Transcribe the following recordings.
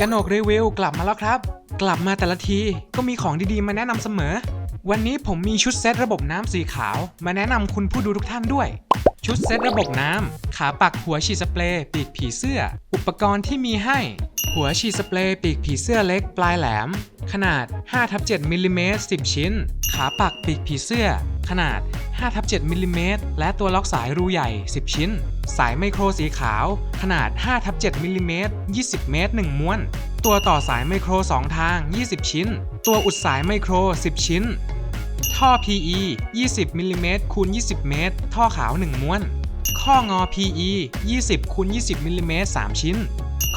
กนกรีวิวกลับมาแล้วครับ กลับมาแต่ละทีก็มีของดีๆ มาแนะนำเสมอ วันนี้ผมมีชุดเซตระบบน้ำสีขาว มาแนะนำคุณผู้ดูทุกท่านด้วย ชุดเซตระบบน้ำขาปักหัวฉีดสเปรย์ปีกผีเสื้อ อุปกรณ์ที่มีให้ หัวฉีดสเปรย์ปีกผีเสื้อเล็กปลายแหลม ขนาด5ทับ7มิลลิเมตร10 ชิ้น ขาปักปีกผีเสื้อ ขนาด5ทับ7มิลลิเมตรและตัวล็อกสายรูใหญ่ 10 ชิ้น สายไมโครสีขาว ขนาด5ทับ7มิลลิเมตร20 เมตร 1 ม้วน ตัวต่อสายไมโคร 2 ทาง 20 ชิ้น ตัวอุดสายไมโคร 10 ชิ้น ท่อ PE 20มิลลิเมตรคูณ20 เมตร ท่อขาว 1 ม้วน ข้องอ PE 20คูณ20มิลลิเมตร3ชิ้น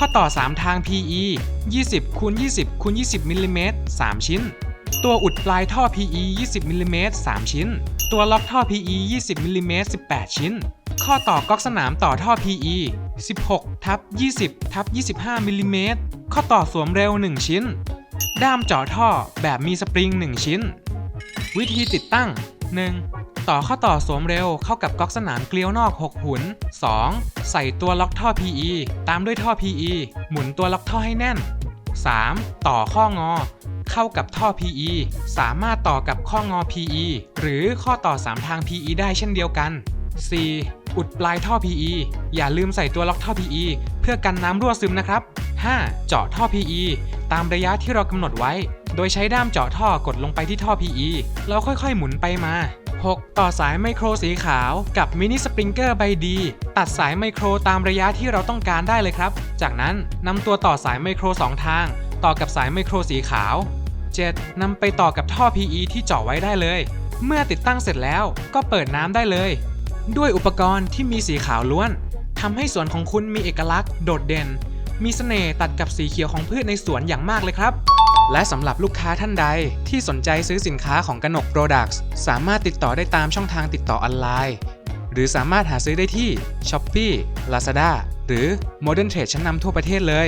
ข้อต่อ 3 ทาง PE 20คูณ20คูณ20มิลลิเมตร3ชิ้น ตัวอุดปลายท่อ PE 20มิลลิเมตร3ชิ้น ตัวล็อกท่อ PE 20มิลลิเมตร18 ชิ้น ข้อต่อก๊อกสนามต่อท่อ PE 16ทับ20ทับ25มิลลิเมตรข้อต่อสวมเร็ว 1 ชิ้น ด้ามเจาะท่อแบบมีสปริง 1 ชิ้น วิธีติดตั้ง 1. ต่อข้อต่อสวมเร็วเข้ากับก๊อกสนามเกลียวนอก 6 หุน 2. ใส่ตัวล็อกท่อ PE ตามด้วยท่อ PE หมุนตัวล็อกท่อให้แน่น 3. ต่อข้องอ เข้ากับท่อ PE สามารถต่อกับข้องอ PE หรือข้อต่อ 3 ทาง PE ได้เช่นเดียวกัน 4. อุดปลายท่อ PE อย่าลืมใส่ตัวล็อกท่อ PE เพื่อกันน้ำรั่วซึมนะครับ 5. เจาะท่อ PE ตามระยะที่เรากำหนดไว้ โดยใช้ด้ามเจาะท่อกดลงไปที่ท่อ PE แล้วค่อยๆ หมุนไปมา 6. ต่อสายไมโครสีขาวกับมินิสปริงเกอร์ใบดี ตัดสายไมโครตามระยะที่เราต้องการได้เลยครับ จากนั้นนำตัวต่อสายไมโคร 2 ทาง ต่อกับสายไมโครสีขาว 7. นำไปต่อกับท่อ PE ที่เจาะไว้ได้เลย เมื่อติดตั้งเสร็จแล้วก็เปิดน้ำได้เลย ด้วยอุปกรณ์ที่มีสีขาวล้วนทำให้สวนของคุณมีเอกลักษณ์โดดเด่น มีเสน่ห์ตัดกับสีเขียวของพืชในสวนอย่างมากเลยครับ และสำหรับลูกค้าท่านใดที่สนใจซื้อสินค้าของกนก Products สามารถติดต่อได้ตามช่องทางติดต่อออนไลน์ หรือสามารถหาซื้อได้ที่ Shopee Lazada หรือ Modern Trade ชั้นนำทั่วประเทศเลย